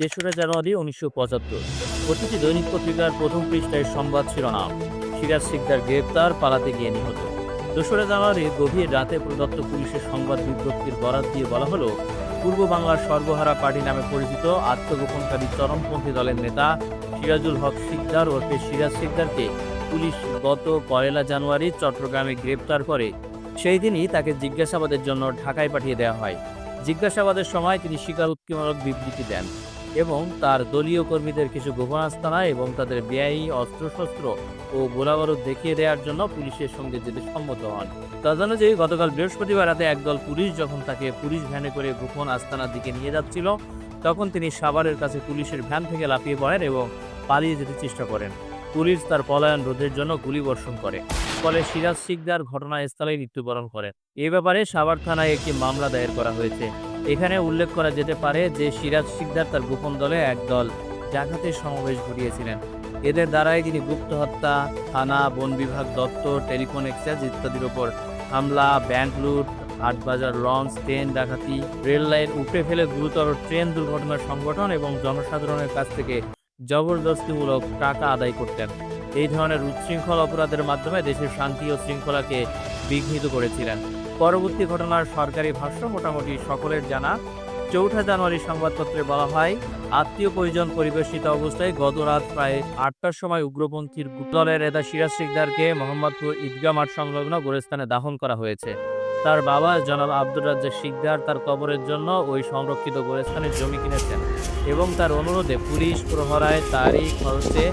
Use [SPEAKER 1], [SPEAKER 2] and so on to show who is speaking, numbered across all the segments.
[SPEAKER 1] তেসরা জানুয়ারি উনিশশো পঁচাত্তর। প্রতিটি দৈনিক পত্রিকার প্রথম পৃষ্ঠায় সংবাদ শিরোনাম, সিরাজ সিকদার গ্রেপ্তার, পালাতে গিয়ে নিহত। দোসরা জানুয়ারি গভীর রাতে প্রদত্ত পুলিশের সংবাদ বিজ্ঞপ্তির বরাত দিয়ে বলা হলো, পূর্ব বাংলার সর্বহারা পার্টি নামে পরিচিত আত্মগোপনকারী চরমপন্থী দলের নেতা সিরাজুল হক সিকদার ওরফে সিরাজ সিকদারকে পুলিশ গত পয়লা জানুয়ারি চট্টগ্রামে গ্রেপ্তার করে। সেই দিনই তাকে জিজ্ঞাসাবাদের জন্য ঢাকায় পাঠিয়ে দেওয়া হয়। জিজ্ঞাসাবাদের সময় তিনি স্বীকারোক্তিমূলক বিবৃতি দেন। এবং তার দলীয় কর্মীদের কিছু গোপন আস্তানা এবং তাদের ব্যয়ী, অস্ত্রশস্ত্র ও গোলাবারুদ দেখিয়ে দেওয়ার জন্য পুলিশের সঙ্গে যেতে সম্মত হন। তদনুযায়ী গতকাল বৃহস্পতিবার রাতে একদল পুলিশ যখন তাকে পুলিশ ভ্যানে করে গোপন আস্তানার দিকে নিয়ে যাচ্ছিল, তখন তিনি সাভারের কাছে পুলিশের ভ্যান থেকে লাফিয়ে পড়েন এবং পালিয়ে যেতে চেষ্টা করেন। পুলিশ তার পলায়ন রোধের জন্য গুলি বর্ষণ করে, ফলে সিরাজ শিকদার ঘটনাস্থলেই মৃত্যুবরণ করেন। এ ব্যাপারে সাভার থানায় একটি মামলা দায়ের করা হয়েছে। এখানে উল্লেখ করা যেতে পারে যে সিরাজ শিকদার তার গোপন দলে একদল ডাকাতের সমাবেশ ঘটিয়েছিলেন। এদের দ্বারাই তিনি গুপ্ত হত্যা, থানা, বন বিভাগ, দপ্তর, টেলিফোন এক্সচেঞ্জ ইত্যাদির ওপর হামলা, ব্যাংক লুট, হাটবাজার লঞ্চ, ট্রেন ডাকাতি, রেল লাইন উপড়ে ফেলে গুরুতর ট্রেন দুর্ঘটনার সংগঠন এবং জনসাধারণের কাছ থেকে জবরদস্তিমূলক টাকা আদায় করতেন। এই ধরনের উচ্ছৃঙ্খল অপরাধের মাধ্যমে দেশের শান্তি ও শৃঙ্খলাকে বিঘ্নিত করেছিলেন। পরবর্তী ঘটনার সরকারি ভাষ্য মোটামুটি সকলের জানা। চৌঠা জানুয়ারি সংবাদপত্রে বলা হয়, আত্মীয় পরিজন পরিবেশিত অবস্থায় গত রাত প্রায় আটটার সময় উগ্রপন্থীর দলের নেতা সিরাজ সিকদারকে মোহাম্মদপুর ঈদগাহ মাঠ সংলগ্ন গোরস্থানে দাফন করা হয়েছে। তার বাবা জনাব আব্দুর রাজ্জাক শিকদার তার কবরের জন্য ওই সংরক্ষিত গোরস্থানের জমি কিনেছেন এবং তার অনুরোধে পুলিশ প্রহরায় তারই খরচে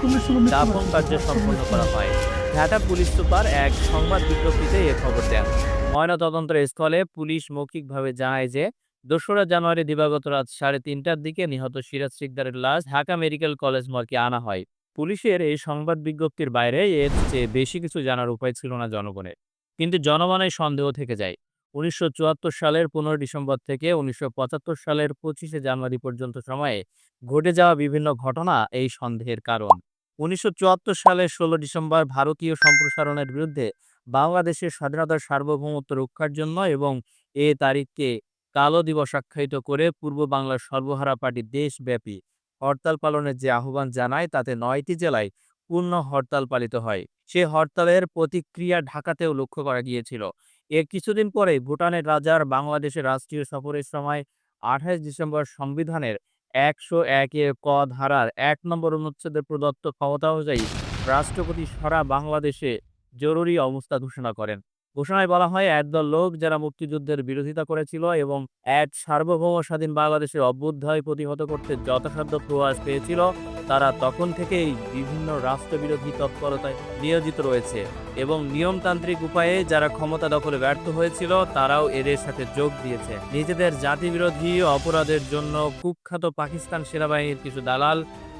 [SPEAKER 1] দাফন কার্য সম্পন্ন করা হয়। ঢাকা পুলিশ সুপার এক সংবাদ বিজ্ঞপ্তিতে এ খবর দেন। ময়নাতদন্তের স্থলে পুলিশ মৌখিকভাবে জানায় যে, দোসরা জানুয়ারি দিবাগত রাত সাড়ে তিনটার দিকে নিহত সিরাজ সিকদারের লাশ ঢাকা মেডিকেল কলেজ মর্গে আনা হয়। পুলিশের এই সংবাদ বিজ্ঞপ্তির বাইরে এর চেয়ে বেশি কিছু জানার উপায় ছিল না জনগণের। কিন্তু জনমনে সন্দেহ থেকে যায়। উনিশশো চুয়াত্তর সালের পনেরো ডিসেম্বর থেকে উনিশশো পঁচাত্তর সালের পঁচিশে জানুয়ারি পর্যন্ত সময়ে ঘটে যাওয়া বিভিন্ন ঘটনা এই সন্দেহের কারণ। উনিশশো চুয়াত্তর সালের ষোলো ডিসেম্বর ভারতীয় সম্প্রসারণের বিরুদ্ধে বাংলাদেশের স্বাধীনতার সার্বভৌমত্ব রক্ষার জন্য এবং এ তারিখকে কালো দিবস আখ্যায়িত করে পূর্ব বাংলার সর্বহারা পার্টি দেশব্যাপী হরতাল পালনের যে আহ্বান জানায়, তাতে নয়টি জেলায় পূর্ণ হরতাল পালিত হয়। সে হরতালের প্রতিক্রিয়া ঢাকাতেও লক্ষ্য করা গিয়েছিল। এর কিছুদিন পরে ভুটানের রাজার বাংলাদেশের রাষ্ট্রীয় সফরের সময় আঠাশ ডিসেম্বর সংবিধানের একশো একের ক ধারার এক নম্বর অনুচ্ছেদের প্রদত্ত ক্ষমতা অনুযায়ী রাষ্ট্রপতি সারা বাংলাদেশে জরুরি অবস্থা ঘোষণা করেন। ঘোষণায় বলা হয়, একদল লোক যারা মুক্তিযুদ্ধের বিরোধিতা করেছিল এবং এক সার্বভৌম স্বাধীন বাংলাদেশের অভ্যুদয় প্রতিহত করতে যথাসাধ্য প্রয়াস পেয়েছিল তারা তখন থেকেই বিভিন্ন রাষ্ট্রবিরোধী তৎপরতায় নিয়োজিত রয়েছে এবং নিয়মতান্ত্রিক উপায়ে যারা ক্ষমতা দখলে ব্যর্থ হয়েছিল, তারাও এদের সাথে যোগ দিয়েছে। নিজেদের জাতিবিরোধী অপরাধের জন্য কুখ্যাত পাকিস্তান সেনাবাহিনীর কিছু দালাল,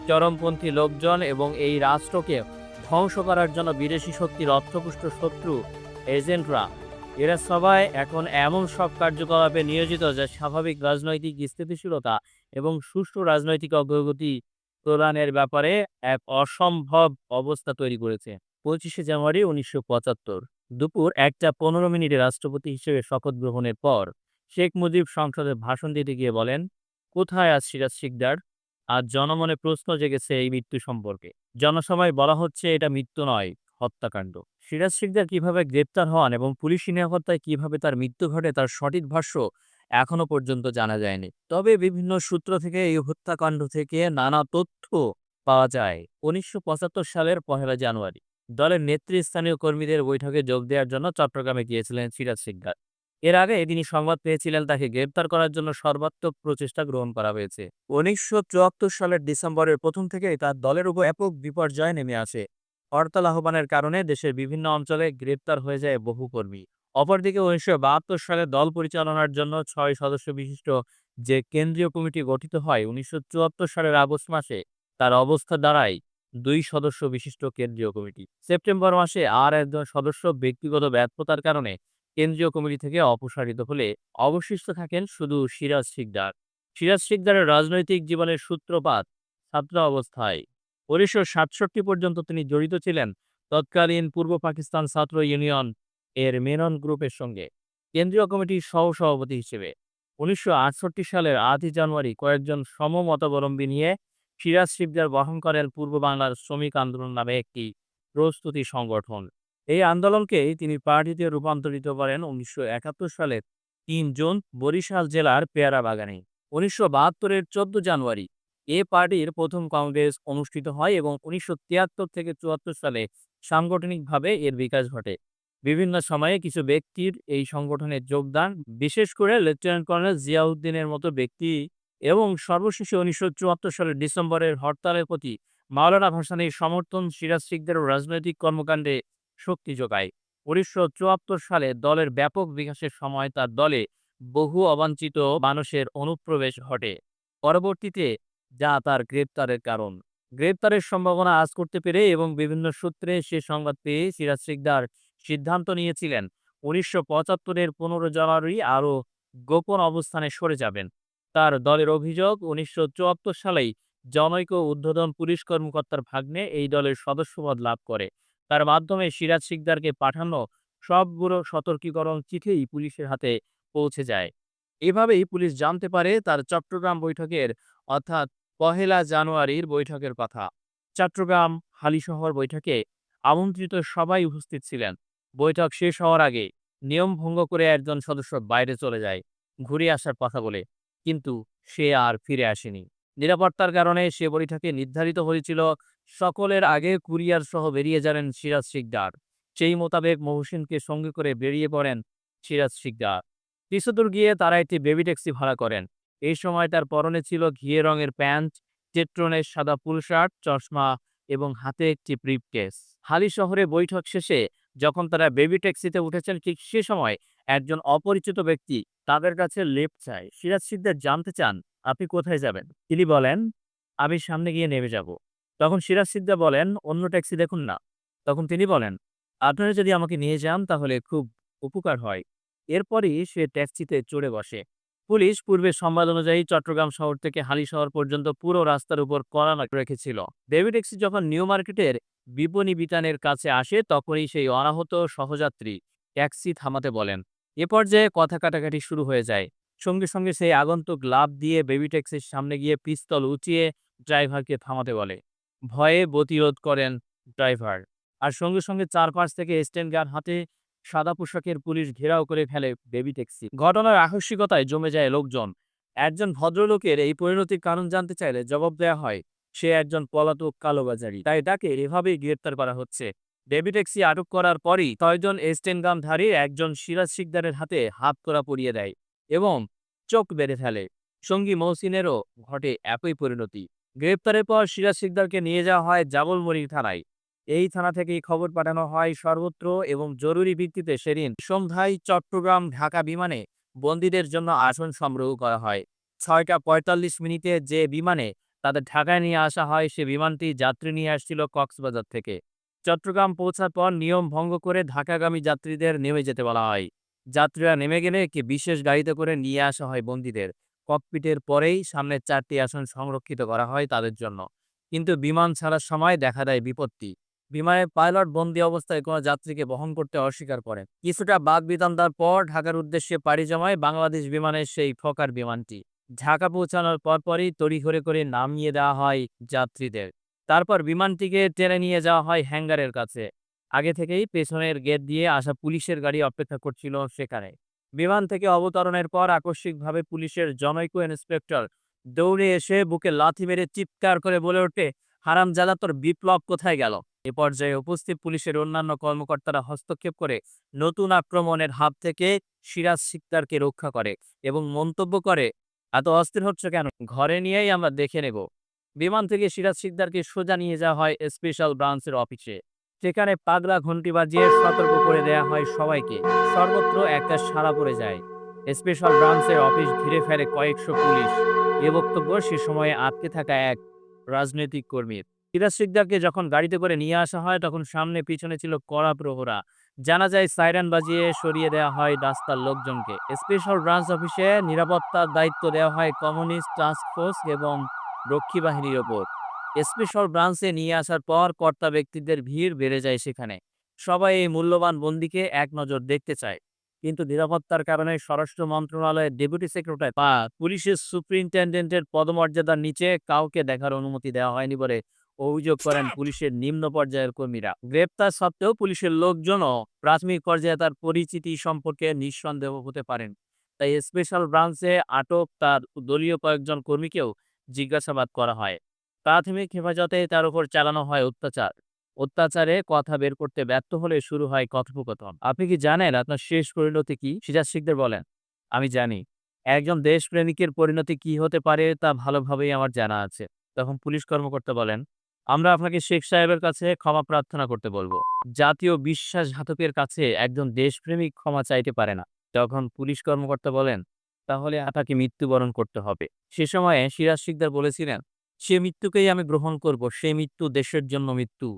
[SPEAKER 1] চরমপন্থী লোকজন এবং এই রাষ্ট্রকে ধ্বংস করার জন্য বিদেশি শক্তির অর্থপুষ্ট শত্রু, এজেন্টরা। এরা সবাই এখন এমন সব কার্যকলাপে নিয়োজিত যা স্বাভাবিক রাজনৈতিক স্থিতিশীলতা এবং সুষ্ঠু রাজনৈতিক অগ্রগতি প্রদানের ব্যাপারে এক অসম্ভব অবস্থা তৈরি করেছে। পঁচিশে জানুয়ারি উনিশশো পঁচাত্তর দুপুর একটা পনেরো মিনিটে রাষ্ট্রপতি হিসেবে শপথ গ্রহণের পর শেখ মুজিব সংসদে ভাষণ দিতে গিয়ে বলেন, কোথায় আজ সিরাজ শিকদার? আজ জনমনে প্রশ্ন জেগেছে এই মৃত্যু সম্পর্কে। জনসভায় বলা হচ্ছে এটা মৃত্যু নয়, হত্যাকাণ্ড। সিরাজ শিকদার কীভাবে গ্রেপ্তার হন এবং পুলিশি নিরাপত্তায় কীভাবে তার মৃত্যু ঘটে তার সঠিক ভাষ্য এখনও পর্যন্ত জানা যায়নি। তবে বিভিন্ন সূত্র থেকে এই হত্যাকাণ্ড থেকে নানা তথ্য পাওয়া যায়। উনিশশো পঁচাত্তর সালের পহেলা জানুয়ারি, দলের নেতৃস্থানীয় কর্মীদের বৈঠকে যোগ দেওয়ার জন্য চট্টগ্রামে গিয়েছিলেন সিরাজ শিকদার এর আগে তিনি সংবাদ পেয়েছিলেন তাকে গ্রেপ্তার করার জন্য সর্বাত্মক প্রচেষ্টা গ্রহণ করা হয়েছে। উনিশশো চুয়াত্তর সালের ডিসেম্বরের প্রথম থেকেই তার দলের উপর ব্যাপক বিপর্যয় নেমে আসে। হরতাল আহ্বানের কারণে দেশের বিভিন্ন অঞ্চলে গ্রেপ্তার হয়ে যায় বহু কর্মী। অপরদিকে উনিশশো বাহাত্তর সালে দল পরিচালনার জন্য ছয় সদস্য বিশিষ্ট যে কেন্দ্রীয় কমিটি গঠিত হয়, উনিশশো সালের আগস্ট মাসে তার অবস্থা দাঁড়ায় দুই সদস্য বিশিষ্ট কেন্দ্রীয় কমিটি। সেপ্টেম্বর মাসে আর একজন সদস্য ব্যক্তিগত ব্যর্থতার কারণে কেন্দ্রীয় কমিটি থেকে অপসারিত হলে অবশিষ্ট থাকেন শুধু সিরাজ শিকদার। সিরাজ শিকদারের রাজনৈতিক জীবনের সূত্রপাত ছাত্র অবস্থায়। উনিশশো সাতষট্টি পর্যন্ত তিনি জড়িত ছিলেন। তৎকালীন পূর্ব পাকিস্তান ছাত্র ইউনিয়ন এর মেনন গ্রুপের সঙ্গে। কেন্দ্রীয় কমিটির সহ সভাপতি হিসেবে উনিশশো আটষট্টি সালের আটই জানুয়ারি কয়েকজন সমমতাবলম্বী নিয়ে সিরাজ শিবদার বহন করেন পূর্ব বাংলার শ্রমিক আন্দোলন নামে একটি প্রস্তুতি সংগঠন। এই আন্দোলনকেই তিনি পার্টিতে রূপান্তরিত করেন উনিশশো একাত্তর সালের তিন জুন বরিশাল জেলার পেয়ারা বাগানে। উনিশশো বাহাত্তরের চোদ্দ জানুয়ারি এ পার্টির প্রথম কংগ্রেস অনুষ্ঠিত হয় এবং উনিশশো তিয়াত্তর থেকে চুয়াত্তর সালে সাংগঠনিকভাবে এর বিকাশ ঘটে। বিভিন্ন সময়ে কিছু ব্যক্তির এই সংগঠনে যোগদান, বিশেষ করে লেফটেন্যান্ট কর্নেল জিয়াউদ্দিনের মতো ব্যক্তি এবং সর্বশেষে উনিশশো চুয়াত্তর সালের ডিসেম্বরের হরতালের প্রতি মাওলানা ভাসানীর সমর্থন সিরাজ রাজনৈতিক কর্মকাণ্ডে শক্তি যোগায়। উনিশশো চুয়াত্তর সালে দলের ব্যাপক বিকাশের সময় তার দলে বহু অবাঞ্ছিত মানুষের অনুপ্রবেশ ঘটে। পরবর্তীতে যা তার গ্রেপ্তারের কারণ। গ্রেপ্তারের সম্ভাবনা আজ করতে পেরে এবং বিভিন্ন সূত্রে সে সংবাদ পেয়ে সিরাজ শিকদার সিদ্ধান্ত নিয়েছিলেন। উনিশশো পঁচাত্তরের পনেরো জানুয়ারি আরও গোপন অবস্থানে সরে যাবেন। তার দলের অভিযোগ, উনিশশো চুয়াত্তর সালেই জনৈক উদ্বোধন পুলিশ কর্মকর্তার ভাগ্নে এই দলের সদস্যপদ লাভ করে। তার মাধ্যমে সিরাজ শিকদারকে পাঠানো সবগুলো সতর্কীকরণ চিঠিই পুলিশের হাতে পৌঁছে যায়। এভাবেই পুলিশ জানতে পারে তার চট্টগ্রাম বৈঠকের, অর্থাৎ পহেলা জানুয়ারির বৈঠকের কথা। চট্টগ্রাম হালিশহর বৈঠকে আমন্ত্রিত সবাই উপস্থিত ছিলেন। বৈঠক শেষ হওয়ার আগে নিয়ম ভঙ্গ করে একজন সদস্য বাইরে চলে যায় ঘুরে আসার কথা বলে। কিন্তু সে আর ফিরে আসেনি। নিরাপত্তার কারণে সে বৈঠকে নির্ধারিত হয়েছিল সকলের আগে কুরিয়ার সহ বেরিয়ে যাবেন সিরাজ শিকদার। সেই মোতাবেক মহসিনকে সঙ্গে করে বেরিয়ে পড়েন সিরাজ শিকদার। কিছুদূর গিয়ে তারা একটি বেবি ট্যাক্সি ভাড়া করেন। এই সময় তার পরনে ছিল ঘিয়ে রঙের প্যান্ট টেট্রনের সাদা ফুল শার্ট, চশমা এবং হাতে একটি ব্রিফকেস। হালি শহরে বৈঠক শেষে যখন তারা বেবি ট্যাক্সিতে উঠেছেন, ঠিক সে সময় একজন অপরিচিত ব্যক্তি তাদের কাছে লিফট চায়। সিরাজ সিকদার জানতে চান, আপনি কোথায় যাবেন? তিনি বলেন, আমি সামনে গিয়ে নেমে যাব। তখন সিরাজ সিকদার বলেন, অন্য ট্যাক্সি দেখুন না। তখন তিনি বলেন, আপনারা যদি আমাকে নিয়ে যান, তাহলে খুব উপকার হয়। এরপরই সে ট্যাক্সিতে চড়ে বসে। পুলিশ পূর্বের সংবাদ অনুযায়ী চট্টগ্রাম শহর থেকে হালি শহর পর্যন্ত পুরো রাস্তার উপর কড়া রেখেছিল। বেবি ট্যাক্সি যখন নিউ মার্কেটের বিপণী বিতানের কাছে আসে, তখনই সেই অনাহত সহযাত্রী ট্যাক্সি থামাতে বলেন। এ পর্যায়ে কথা কাটাকাটি শুরু হয়ে যায়। সঙ্গে সঙ্গে সেই আগন্তুক লাভ দিয়ে বেবি ট্যাক্সির সামনে গিয়ে পিস্তল উঁচিয়ে ড্রাইভারকে থামাতে বলে। ভয়ে প্রতিরোধ করেন ড্রাইভার। আর সঙ্গে সঙ্গে চারপাশ থেকে স্ট্যান্ড গার্ড হাতে সাদা পোশাকের পুলিশ ঘেরাও করে ফেলে বেবি ট্যাক্সি। ঘটনার আকস্মিকতায় জমে যায় লোকজন। একজন ভদ্রলোকের এই পরিণতির কারণ জানতে চাইলে জবাব দেয়া হয়, সে একজন পলাতক কালোবাজারি। তাই তাকে এভাবেই গ্রেপ্তার করা হচ্ছে। বেবি ট্যাক্সি আটক করার পরই ছয়জন স্টেনগামধারী একজন সিরাজ শিকদারের হাতে হাত করা পরিয়ে দেয় এবং চোখ বেঁধে ফেলে। সঙ্গী মহসিনেরও ঘটে একই পরিণতি। গ্রেপ্তারের পর সিরাজ শিকদারকে নিয়ে যাওয়া হয় জাবলমুড়ি থানায়। এই থানা থেকেই খবর পাঠানো হয় সর্বত্র এবং জরুরি ভিত্তিতে সেদিন সন্ধ্যায় চট্টগ্রাম ঢাকা বিমানে বন্দীদের জন্য আসন সংগ্রহ করা হয়। ছয়টা পঁয়তাল্লিশ মিনিটে যে বিমানে তাদের ঢাকায় নিয়ে আসা হয়, সে বিমানটি যাত্রী নিয়ে আসছিল কক্সবাজার থেকে। চট্টগ্রাম পৌঁছার পর নিয়ম ভঙ্গ করে ঢাকাগামী যাত্রীদের নেমে যেতে বলা হয়। যাত্রীরা নেমে গেলে একটি বিশেষ গাড়িতে করে নিয়ে আসা হয় বন্দীদের। ককপিটের পরেই সামনের চারটি আসন সংরক্ষিত করা হয় তাদের জন্য। কিন্তু বিমান ছাড়ার সময় দেখা দেয় বিপত্তি। বিমানের পাইলট বন্দি অবস্থায় কোনো যাত্রীকে বহন করতে অস্বীকার করেন। কিছুটা বাদ বিতন্দার পর ঢাকার উদ্দেশ্যে পাড়ি জমায় বাংলাদেশ বিমানের সেই ফকার বিমানটি। ঢাকা পৌঁছানোর পরপরই তড়িঘড়ি করে নামিয়ে দেওয়া হয় যাত্রীদের। তারপর বিমানটিকে টেনে নিয়ে যাওয়া হয় হ্যাঙ্গারের কাছে। আগে থেকেই পেছনের গেট দিয়ে আসা পুলিশের গাড়ি অপেক্ষা করছিল সেখানে। বিমান থেকে অবতরণের পর আকস্মিকভাবে পুলিশের জনৈক ইন্সপেক্টর দৌড়ে এসে বুকে লাথি মেরে চিৎকার করে বলে ওঠে হারাম জাদা তোর বিপ্লব কোথায় গেল? এ পর্যায়ে উপস্থিত পুলিশের অন্যান্য কর্মকর্তারা হস্তক্ষেপ করে নতুন আক্রমণের হাত থেকে সিরাজ সিকদারকে রক্ষা করে এবং মন্তব্য করে, এত অস্থির হচ্ছে কেন? ঘরে নিয়েই আমরা দেখে নেব। বিমান থেকে সিরাজ সিকদারকে সোজা নিয়ে যাওয়া হয় স্পেশাল ব্রাঞ্চের অফিসে সেখানে পাগলা ঘন্টি বাজিয়ে সতর্ক করে দেয়া হয় সবাইকে। সর্বত্র একটা সাড়া পড়ে যায়। স্পেশাল ব্রাঞ্চের অফিস ঘিরে ফেলে কয়েকশো পুলিশ। এ বক্তব্য সে সময়ে আটকে থাকা এক রাজনৈতিক কর্মীর। সিরাজ সিকদারকে যখন গাড়িতে করে নিয়ে আসা হয়, তখন সামনে পিছনে ছিল কড়া প্রহরা। জানা যায়, সাইরেন বাজিয়ে সরিয়ে দেওয়া হয় রাস্তার লোকজনকে। স্পেশাল ব্রাঞ্চ অফিসে নিরাপত্তার দায়িত্ব দেওয়া হয় কমিউনিস্ট টাস্ক ফোর্স এবং রক্ষী বাহিনীর ওপর। স্পেশাল ব্রাঞ্চে নিয়ে আসার পর কর্তা ব্যক্তিদের ভিড় বেড়ে যায় সেখানে। সবাই এই মূল্যবান বন্দিকে এক নজর দেখতে চায়। কিন্তু নিরাপত্তার কারণে স্বরাষ্ট্র মন্ত্রণালয়ের ডেপুটি সেক্রেটারি বা পুলিশের সুপ্রিনটেন্ডেন্টের পদমর্যাদার নিচে কাউকে দেখার অনুমতি দেওয়া হয়নি বলে অভিযোগ করেন পুলিশের নিম্ন পর্যায়ের কর্মীরা। গ্রেপ্তার সত্ত্বেও পুলিশের লোকজনও প্রাথমিক পর্যায়ে তার পরিচিতি সম্পর্কে নিঃসন্দেহ হতে পারেন। তাই স্পেশাল ব্রাঞ্চে আটক তার দলীয় কয়েকজন কর্মীকেও জিজ্ঞাসাবাদ করা হয়। প্রাথমিক হেফাজতে তার উপর চালানো হয় অত্যাচার। অত্যাচারে কথা বের করতে ব্যর্থ হলে শুরু হয় কথোপকথন। আপনি কি জানেন আপনার শেষ পরিণতি কি? সিরাজ শিকদার বলেন আমি জানি। একজন দেশপ্রেমিকের পরিণতি কি হতে পারে তা ভালোভাবেই আমার জানা আছে। তখন পুলিশ কর্মকর্তা বলেন আমরা আপনাকে শেখ সাহেবের কাছে ক্ষমা প্রার্থনা করতে বলব। জাতীয় বিশ্বাসঘাতকের কাছে একজন দেশপ্রেমিক ক্ষমা চাইতে পারে না। তখন পুলিশ কর্মকর্তা বলেন, তাহলে আপনাকে মৃত্যুবরণ করতে হবে। সে সময়ে সিরাজ শিকদার বলেছিলেন, সে মৃত্যুকেই আমি গ্রহণ করব। সে মৃত্যু দেশের জন্য মৃত্যু,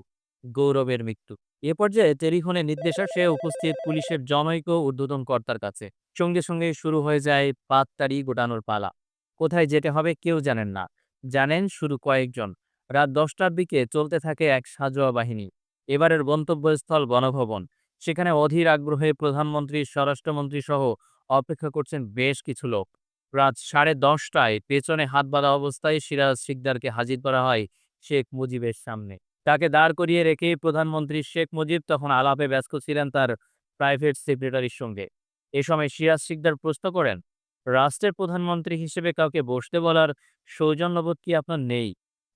[SPEAKER 1] গৌরবের মৃত্যু। এ পর্যায়ে টেলিফোনের নির্দেশ আসে উপস্থিত পুলিশের জনৈক ঊর্ধ্বতন কর্তার কাছে। সঙ্গে সঙ্গে শুরু হয়ে যায় পাততাড়ি গোটানোর পালা। কোথায় যেতে হবে কেউ জানেন না। জানেন শুরু কয়েকজন। রাত দশটার দিকে চলতে থাকে এক সাজোয়া বাহিনী। এবারের গন্তব্যস্থল বনভবন। সেখানে অধীর আগ্রহে প্রধানমন্ত্রী স্বরাষ্ট্রমন্ত্রী সহ অপেক্ষা করছেন বেশ কিছু লোক। রাত সাড়ে দশটায় পেছনে হাত বাঁধা অবস্থায় সিরাজ শিকদারকে হাজির করা হয় শেখ মুজিবের সামনে। তাকে দাঁড় করিয়ে রেখে প্রধানমন্ত্রী শেখ মুজিব তখন আলাপে ব্যস্ত ছিলেন তার প্রাইভেট সেক্রেটারির সঙ্গে। এ সময় সিরাজ শিকদার প্রশ্ন করেন, রাষ্ট্রের প্রধানমন্ত্রী হিসেবে কাউকে বসতে বলার সৌজন্যবোধ কি আপনার নেই?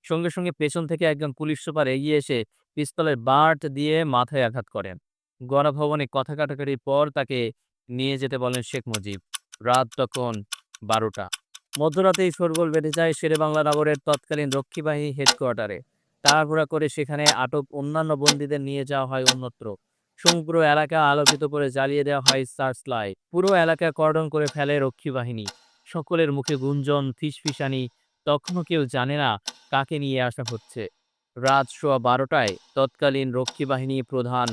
[SPEAKER 1] সঙ্গে সঙ্গে পেছন থেকে একজন পুলিশ সুপার এগিয়ে এসে পিস্তলের বাট দিয়ে মাথায় আঘাত করেন। গণভবনে কথা কাটাকাটির পর তাকে নিয়ে যেতে বলেন শেখ মুজিব। রাত তখন বারোটা। মধ্যরাতেই শোরগোল বেঁধে যায় শেরেবাংলা নগরের তৎকালীন রক্ষীবাহিনী হেডকোয়ার্টারে। তাড়াহুড়া করে সেখানে আটক অন্যান্য বন্দীদের নিয়ে যাওয়া হয় অন্যত্র। সমগ্র এলাকা আলোকিত করে জ্বালিয়ে দেওয়া হয় সার্চ লাইট পুরো এলাকা কর্ডন করে ফেলে রক্ষী বাহিনী সকলের মুখে গুঞ্জন, ফিসফিসানি তখনও কেউ জানে না কাকে নিয়ে আসা হচ্ছে? রাত সোয়া বারোটায় তৎকালীন রক্ষী বাহিনী প্রধান,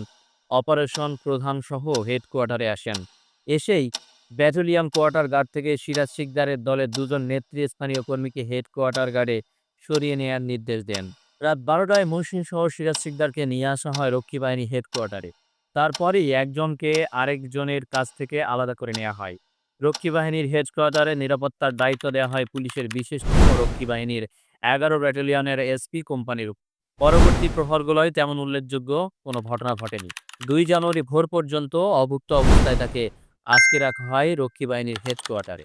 [SPEAKER 1] অপারেশন প্রধান সহ হেডকোয়ার্টারে আসেন। এসেই ব্যাটালিয়ান কোয়ার্টার গার্ড থেকে সিরাজ শিকদারের দলের দুজন নেতৃস্থানীয় কর্মীকে হেডকোয়ার্টার গার্ডে সরিয়ে নেওয়ার নির্দেশ দেন। রাত বারোটায় মহসিন সহ সিরাজ শিকদারকে নিয়ে আসা হয় রক্ষী বাহিনী হেডকোয়ার্টারে। তারপরেই একজনকে আরেকজনের কাছ থেকে আলাদা করে নেওয়া হয়। রক্ষী বাহিনীর হেডকোয়ার্টারে নিরাপত্তার দায়িত্ব দেওয়া হয় পুলিশের বিশেষ রক্ষী বাহিনীর এগারো ব্যাটালিয়নের এসপি কোম্পানির পরবর্তী প্রহরগুলোয় তেমন উল্লেখযোগ্য কোনো ঘটনা ঘটেনি। দুই জানুয়ারি ভোর পর্যন্ত অভুক্ত অবস্থায় তাকে আজকে রাখা হয় রক্ষী বাহিনীর হেডকোয়ার্টারে।